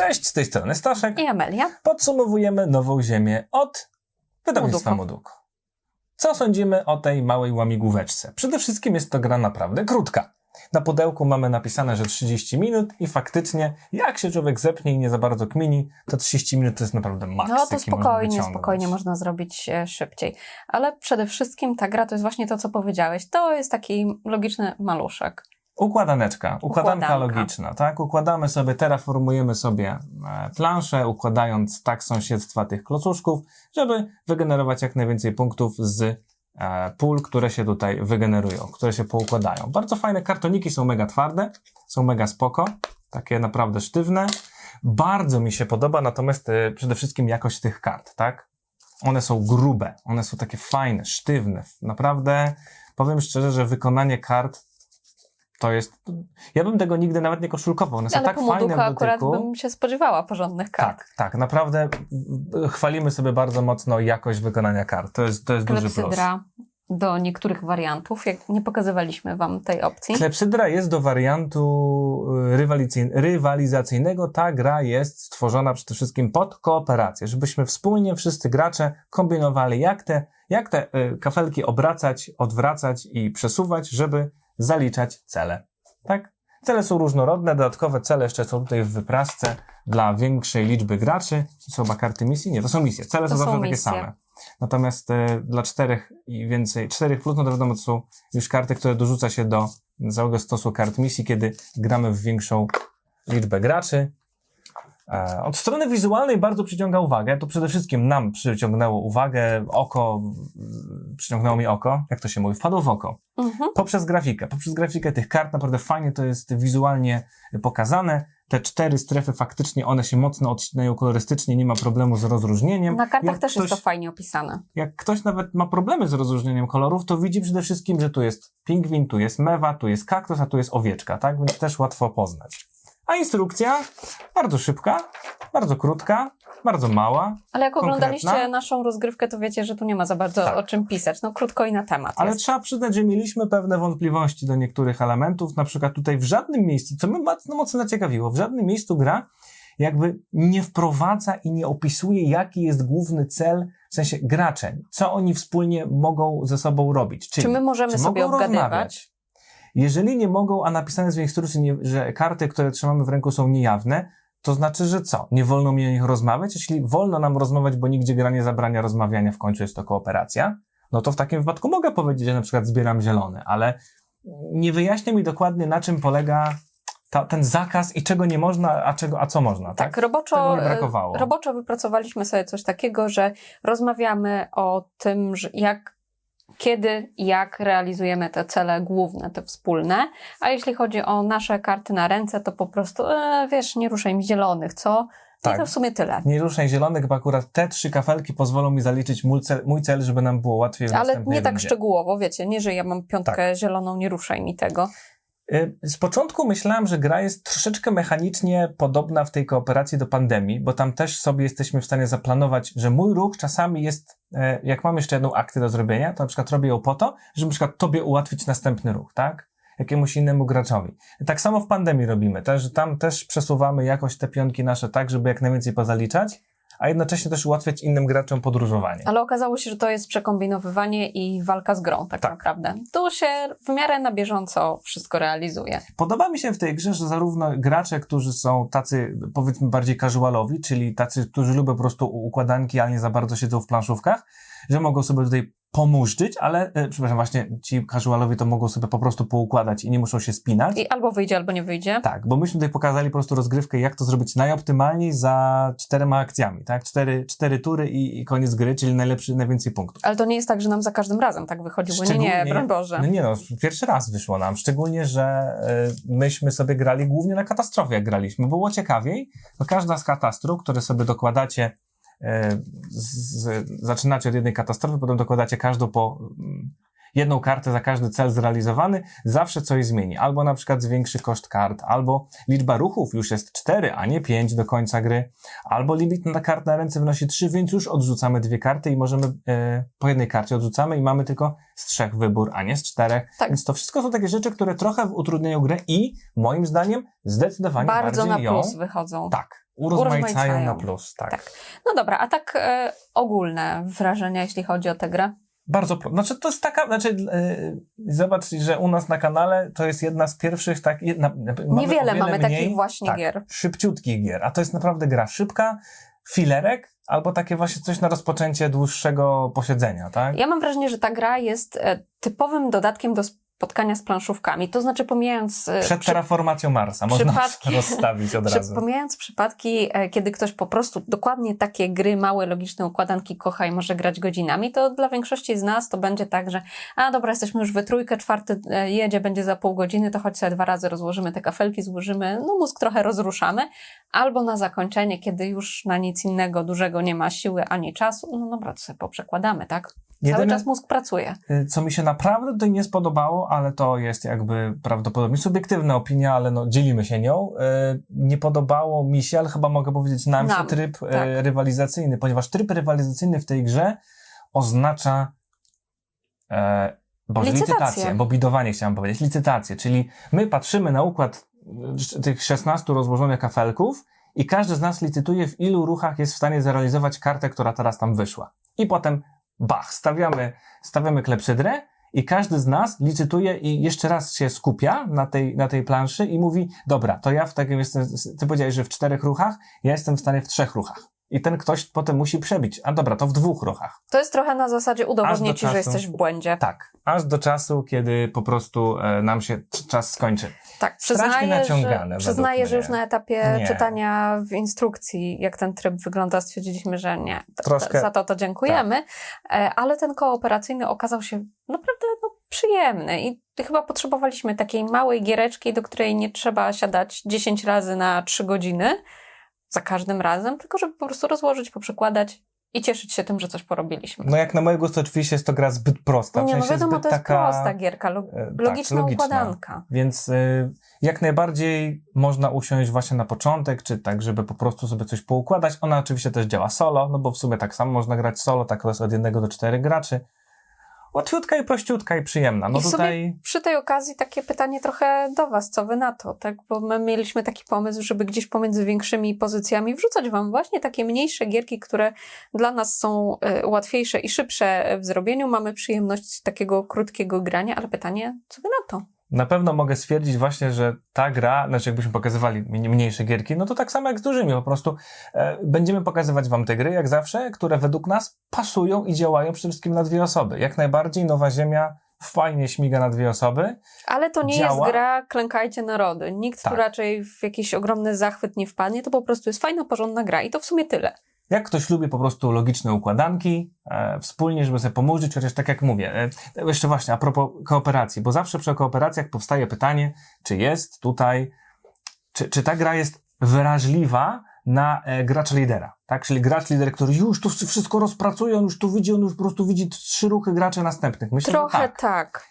Cześć, z tej strony Staszek. I Amelia. Podsumowujemy Nową Ziemię od wydawnictwa Moduko. Co sądzimy o tej małej łamigłóweczce? Przede wszystkim jest to gra naprawdę krótka. Na pudełku mamy napisane, że 30 minut i faktycznie, jak się człowiek zepnie i nie za bardzo kmini, to 30 minut to jest naprawdę maks, No to można spokojnie, wyciągnąć. spokojnie można zrobić e, szybciej. Ale przede wszystkim ta gra to jest właśnie to, co powiedziałeś. To jest taki logiczny maluszek. Układaneczka, układanka Układanka. logiczna, tak? Układamy sobie, terraformujemy sobie e, planszę, układając tak sąsiedztwa tych klocuszków, żeby wygenerować jak najwięcej punktów z e, pól, które się tutaj wygenerują, które się poukładają. Bardzo fajne kartoniki, są mega twarde, są mega spoko, takie naprawdę sztywne. Bardzo mi się podoba natomiast e, przede wszystkim jakość tych kart, tak? One są grube, one są takie fajne, sztywne. Naprawdę powiem szczerze, że wykonanie kart to jest. Ja bym tego nigdy nawet nie koszulkował. One są Ale tak po fajne w akurat bym się spodziewała porządnych kart. Tak, tak. Naprawdę chwalimy sobie bardzo mocno jakość wykonania kart. To jest, to jest duży plus. Klepsydra do niektórych wariantów. Jak nie pokazywaliśmy wam tej opcji. Klepsydra jest do wariantu y, rywalizacyjnego. Ta gra jest stworzona przede wszystkim pod kooperację, żebyśmy wspólnie wszyscy gracze kombinowali, jak te, jak te y, kafelki obracać, odwracać i przesuwać, żeby zaliczać cele. Tak? Cele są różnorodne, dodatkowe cele jeszcze są tutaj w wyprasce dla większej liczby graczy. To są chyba karty misji? Nie, to są misje. Cele To są zawsze takie same. Natomiast e, dla czterech i więcej, czterech plus, no to wiadomo, to są już karty, które dorzuca się do całego stosu kart misji, kiedy gramy w większą liczbę graczy. E, od strony wizualnej bardzo przyciąga uwagę. To przede wszystkim nam przyciągnęło uwagę, oko, przyciągnęło mi oko, jak to się mówi, wpadło w oko Mhm. poprzez grafikę. Poprzez grafikę tych kart naprawdę fajnie to jest wizualnie pokazane. Te cztery strefy faktycznie one się mocno odcinają kolorystycznie, nie ma problemu z rozróżnieniem. Na kartach Jak też ktoś, jest to fajnie opisane. Jak ktoś nawet ma problemy z rozróżnieniem kolorów, to widzi przede wszystkim, że tu jest pingwin, tu jest mewa, tu jest kaktus, a tu jest owieczka, tak? Więc też łatwo poznać. A instrukcja bardzo szybka, bardzo krótka, bardzo mała, Ale jak Konkretna? oglądaliście naszą rozgrywkę, to wiecie, że tu nie ma za bardzo Tak. o czym pisać. No krótko i na temat Ale jest. trzeba przyznać, że mieliśmy pewne wątpliwości do niektórych elementów. Na przykład tutaj w żadnym miejscu, co mnie mocno, mocno zaciekawiło, w żadnym miejscu gra jakby nie wprowadza i nie opisuje, jaki jest główny cel, w sensie gracze, co oni wspólnie mogą ze sobą robić. Czyli, Czy my możemy czy sobie obgadywać? Jeżeli nie mogą, a napisane jest w instrukcji, nie, że karty, które trzymamy w ręku są niejawne, to znaczy, że co? Nie wolno mi o nich rozmawiać? Jeśli wolno nam rozmawiać, bo nigdzie gra nie zabrania rozmawiania, w końcu jest to kooperacja, no to w takim wypadku mogę powiedzieć, że na przykład zbieram zielony, ale nie wyjaśnia mi dokładnie, na czym polega ta, ten zakaz i czego nie można, a, czego, a co można. Tak, Tak, roboczo, e, roboczo wypracowaliśmy sobie coś takiego, że rozmawiamy o tym, jak, kiedy i jak realizujemy te cele główne, te wspólne, a jeśli chodzi o nasze karty na ręce, to po prostu, e, wiesz, nie ruszaj mi zielonych, co? Tak. I to w sumie tyle. Nie ruszaj zielonych, bo akurat te trzy kafelki pozwolą mi zaliczyć mój cel, mój cel żeby nam było łatwiej w Ale nie tak rundzie. szczegółowo, wiecie, nie, że ja mam piątkę Tak. zieloną, nie ruszaj mi tego. Y, Z początku myślałem, że gra jest troszeczkę mechanicznie podobna w tej kooperacji do pandemii, bo tam też sobie jesteśmy w stanie zaplanować, że mój ruch czasami jest, e, jak mam jeszcze jedną akcję do zrobienia, to na przykład robię ją po to, żeby na przykład tobie ułatwić następny ruch, tak? Jakiemuś innemu graczowi. Tak samo w pandemii robimy, też, tam też przesuwamy jakoś te pionki nasze tak, żeby jak najwięcej pozaliczać, a jednocześnie też ułatwiać innym graczom podróżowanie. Ale okazało się, że to jest przekombinowywanie i walka z grą, tak, Tak. naprawdę. Tu się w miarę na bieżąco wszystko realizuje. Podoba mi się w tej grze, że zarówno gracze, którzy są tacy, powiedzmy, bardziej casualowi, czyli tacy, którzy lubią po prostu układanki, a nie za bardzo siedzą w planszówkach, że mogą sobie tutaj pomóżdżyć, ale, e, przepraszam, właśnie ci casualowi to mogą sobie po prostu poukładać i nie muszą się spinać. I albo wyjdzie, albo nie wyjdzie. Tak, bo myśmy tutaj pokazali po prostu rozgrywkę, jak to zrobić najoptymalniej za czterema akcjami, tak? Cztery, cztery tury i, i koniec gry, czyli najlepszy, najwięcej punktów. Ale to nie jest tak, że nam za każdym razem tak wychodziło. Nie, nie, Szczególnie- broń Boże. No nie no, pierwszy raz wyszło nam, szczególnie, że y, myśmy sobie grali głównie na katastrofie, jak graliśmy. Było ciekawiej, bo każda z katastru, które sobie dokładacie, z, z, zaczynacie od jednej katastrofy, potem dokładacie każdą po jedną kartę za każdy cel zrealizowany, zawsze coś zmieni. Albo na przykład zwiększy koszt kart, albo liczba ruchów już jest 4, a nie 5 do końca gry, albo limit na kart na ręce wynosi 3, więc już odrzucamy dwie karty i możemy e, po jednej karcie odrzucamy i mamy tylko z trzech wybór, a nie z czterech. Tak. Więc to wszystko są takie rzeczy, które trochę utrudniają grę i moim zdaniem zdecydowanie Bardzo na bardziej ją plus wychodzą. tak, urozmaicają na plus. Tak. Tak. No dobra, a tak e, ogólne wrażenia, jeśli chodzi o tę grę? Bardzo, pro... znaczy to jest taka, znaczy yy, zobacz, że u nas na kanale to jest jedna z pierwszych tak, jedna, Niewiele wiele mamy mniej, takich właśnie tak, gier. szybciutkich gier, a to jest naprawdę gra szybka, filerek, albo takie właśnie coś na rozpoczęcie dłuższego posiedzenia, tak? Ja mam wrażenie, że ta gra jest e, typowym dodatkiem do spotkania z planszówkami. To znaczy, pomijając. e, Przed terraformacją Marsa można rozstawić od razu. Pomijając przypadki, e, kiedy ktoś po prostu dokładnie takie gry, małe, logiczne układanki kocha i może grać godzinami, to dla większości z nas to będzie tak, że a dobra, jesteśmy już we trójkę, czwarty e, jedzie, będzie za pół godziny, to choć sobie dwa razy rozłożymy te kafelki, złożymy, no mózg trochę rozruszamy. Albo na zakończenie, kiedy już na nic innego dużego nie ma siły ani czasu, no dobra, to sobie poprzekładamy, tak? Cały czas mózg pracuje. Y, Co mi się naprawdę tutaj nie spodobało, ale to jest jakby prawdopodobnie subiektywna opinia, ale no, dzielimy się nią. Y, Nie podobało mi się, ale chyba mogę powiedzieć nam, Nam, się tryb y, tak. rywalizacyjny, ponieważ tryb rywalizacyjny w tej grze oznacza e, Boże, Licytację. licytację, bo bidowanie chciałem powiedzieć, licytację, czyli my patrzymy na układ tych 16 rozłożonych kafelków i każdy z nas licytuje, w ilu ruchach jest w stanie zrealizować kartę, która teraz tam wyszła. I potem bach, stawiamy, stawiamy klepsydrę i każdy z nas licytuje i jeszcze raz się skupia na tej, na tej planszy i mówi, dobra, to ja w takim jestem, ty powiedziałeś, że w czterech ruchach, ja jestem w stanie w trzech ruchach. I ten ktoś potem musi przebić. A dobra, to w dwóch ruchach. To jest trochę na zasadzie do ci, że czasu. jesteś w błędzie. Tak. Aż do czasu, kiedy po prostu e, nam się czas skończy. Tak, przyznaję, naciągane że, przyznaję, że już na etapie Nie. czytania w instrukcji, jak ten tryb wygląda, stwierdziliśmy, że nie. Troszkę- Tak. Za to to dziękujemy. E, Ale ten kooperacyjny okazał się naprawdę no, przyjemny i chyba potrzebowaliśmy takiej małej giereczki, do której nie trzeba siadać 10 razy na 3 godziny za każdym razem, tylko żeby po prostu rozłożyć, poprzekładać i cieszyć się tym, że coś porobiliśmy. No jak na moje gusty oczywiście jest to gra zbyt prosta. w nie, no sensie wiadomo, zbyt to jest taka, prosta gierka, lo- e, tak, logiczna układanka. Więc y, jak najbardziej można usiąść właśnie na początek, czy tak, żeby po prostu sobie coś poukładać. Ona oczywiście też działa solo, no bo w sumie tak samo można grać solo, tak jest od jednego do czterech graczy. Łatwiutka i prościutka i przyjemna. No I tutaj przy tej okazji takie pytanie trochę do Was, co Wy na to, tak? Bo my mieliśmy taki pomysł, żeby gdzieś pomiędzy większymi pozycjami wrzucać Wam właśnie takie mniejsze gierki, które dla nas są y, łatwiejsze i szybsze w zrobieniu. Mamy przyjemność takiego krótkiego grania, ale pytanie, co Wy na to? Na pewno mogę stwierdzić właśnie, że ta gra, znaczy jakbyśmy pokazywali mniej- mniejsze gierki, no to tak samo jak z dużymi, po prostu e, będziemy pokazywać wam te gry, jak zawsze, które według nas pasują i działają przede wszystkim na dwie osoby. Jak najbardziej Nowa Ziemia fajnie śmiga na dwie osoby. Ale to nie Działa. jest gra Klękajcie narody. Nikt Tak. tu raczej w jakiś ogromny zachwyt nie wpadnie, to po prostu jest fajna, porządna gra i to w sumie tyle. Jak ktoś lubi po prostu logiczne układanki, e, wspólnie, żeby sobie pomóżyć, chociaż tak jak mówię, e, jeszcze właśnie a propos kooperacji, bo zawsze przy kooperacjach powstaje pytanie, czy jest tutaj, czy, czy ta gra jest wrażliwa na e, gracza lidera, tak? Czyli gracz lider, który już tu wszystko rozpracuje, on już tu widzi, on już po prostu widzi trzy ruchy graczy następnych. Myślę, Trochę tak. tak,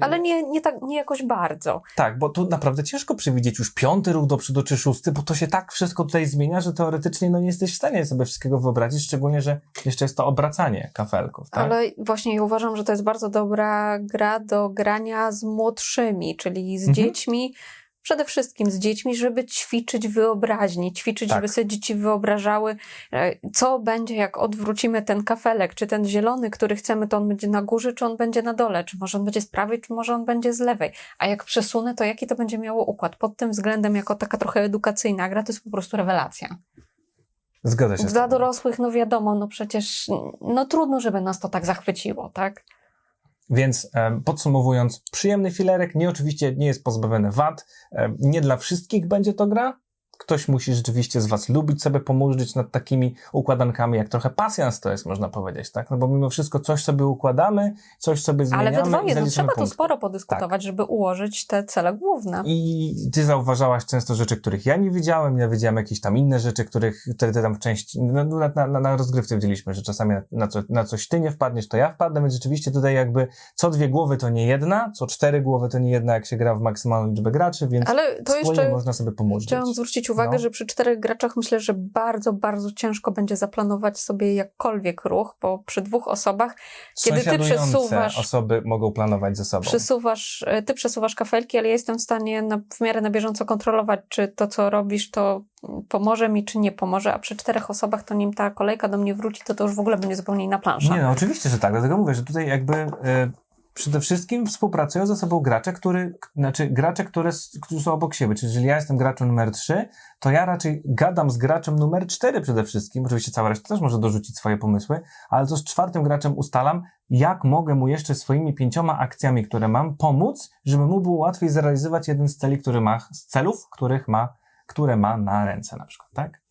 ale nie, nie, tak, nie jakoś bardzo. tak, bo tu naprawdę ciężko przewidzieć już piąty ruch do przodu czy szósty, bo to się tak wszystko tutaj zmienia, że teoretycznie no nie jesteś w stanie sobie wszystkiego wyobrazić, szczególnie, że jeszcze jest to obracanie kafelków, tak? Ale właśnie ja uważam, że to jest bardzo dobra gra do grania z młodszymi, czyli z Mhm. dziećmi. Przede wszystkim z dziećmi, żeby ćwiczyć wyobraźnię, ćwiczyć, Tak. żeby sobie dzieci wyobrażały, e, co będzie, jak odwrócimy ten kafelek, czy ten zielony, który chcemy, to on będzie na górze, czy on będzie na dole, czy może on będzie z prawej, czy może on będzie z lewej. A jak przesunę, to jaki to będzie miało układ? Pod tym względem, jako taka trochę edukacyjna gra, to jest po prostu rewelacja. Zgadza się Dla dorosłych, no wiadomo, no przecież, no trudno, żeby nas to tak zachwyciło, tak? Więc podsumowując, przyjemny filerek, nie oczywiście nie jest pozbawiony wad, nie dla wszystkich będzie to gra, ktoś musi rzeczywiście z Was lubić sobie pomurzyć nad takimi układankami, jak trochę pasjans to jest, można powiedzieć, tak? No bo mimo wszystko coś sobie układamy, coś sobie zmieniamy Ale we dwoje, no trzeba tu punkty. sporo podyskutować, żeby ułożyć te cele główne. I ty zauważałaś często rzeczy, których ja nie widziałem, ja wiedziałem jakieś tam inne rzeczy, których wtedy tam w części, no, na, na, na, na rozgrywce widzieliśmy, że czasami na, na, co, na coś ty nie wpadniesz, to ja wpadnę, więc rzeczywiście tutaj jakby co dwie głowy to nie jedna, co cztery głowy to nie jedna, jak się gra w maksymalną liczbę graczy, więc Ale to jeszcze można sobie pomóc. chciałam zwrócić uwagę, No. że przy czterech graczach myślę, że bardzo, bardzo ciężko będzie zaplanować sobie jakkolwiek ruch, bo przy dwóch osobach kiedy ty przesuwasz- osoby mogą planować ze sobą. przesuwasz, e, ty przesuwasz kafelki, ale ja jestem w stanie na, w miarę na bieżąco kontrolować, czy to, co robisz, to pomoże mi, czy nie pomoże, a przy czterech osobach, to nim ta kolejka do mnie wróci, to to już w ogóle będzie zupełnie inna plansza. Nie, no oczywiście, że tak. Dlatego mówię, że tutaj jakby e, przede wszystkim współpracują ze sobą gracze, który, znaczy gracze, które, którzy są obok siebie. Czyli jeżeli ja jestem graczem numer 3, to ja raczej gadam z graczem numer 4 przede wszystkim. Oczywiście cała reszta też może dorzucić swoje pomysły, ale to z czwartym graczem ustalam, jak mogę mu jeszcze swoimi pięcioma akcjami, które mam, pomóc, żeby mu było łatwiej zrealizować jeden z celi, który ma, z celów, których ma, które ma na ręce na przykład, tak?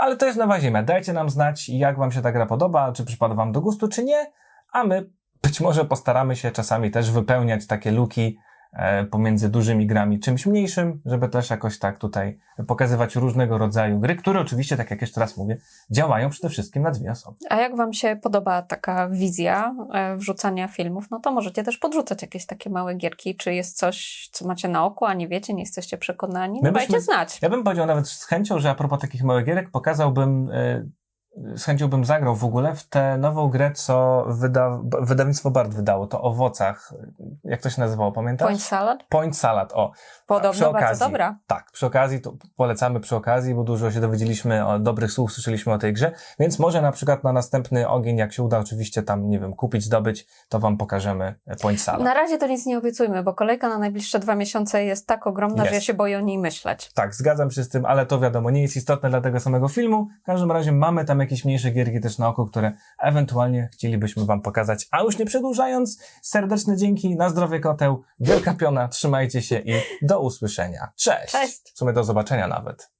Ale to jest nowa ziemia. Dajcie nam znać, jak wam się ta gra podoba, czy przypada wam do gustu, czy nie, a my być może postaramy się czasami też wypełniać takie luki e, pomiędzy dużymi grami czymś mniejszym, żeby też jakoś tak tutaj pokazywać różnego rodzaju gry, które oczywiście, tak jak jeszcze raz mówię, działają przede wszystkim na dwie osoby. A jak Wam się podoba taka wizja e, wrzucania filmów, no to możecie też podrzucać jakieś takie małe gierki. Czy jest coś, co macie na oku, a nie wiecie, nie jesteście przekonani? No dajcie znać. Ja bym powiedział nawet z chęcią, że a propos takich małych gierek, pokazałbym, e, z chęcią bym zagrał w ogóle w tę nową grę, co wyda, wydawnictwo Bard wydało, to o owocach. Jak to się nazywało, pamiętasz? Point salad? Point Salad, o. Podobno przy bardzo okazji. dobra. Tak, przy okazji, to polecamy przy okazji, bo dużo się dowiedzieliśmy o dobrych słów, słyszeliśmy o tej grze, więc może na przykład na następny ogień, jak się uda oczywiście tam, nie wiem, kupić, zdobyć, to wam pokażemy Point Salad. Na razie to nic nie obiecujmy, bo kolejka na najbliższe dwa miesiące jest tak ogromna, że ja Jest. się boję o niej myśleć. Tak, zgadzam się z tym, ale to wiadomo, nie jest istotne dla tego samego filmu. W każdym razie mamy tam jakieś mniejsze gierki też na oko, które ewentualnie chcielibyśmy wam pokazać. A już nie przedłużając, serdeczne dzięki, na zdrowie koteł, wielka piona, trzymajcie się i do usłyszenia. Cześć! Cześć. W sumie do zobaczenia nawet.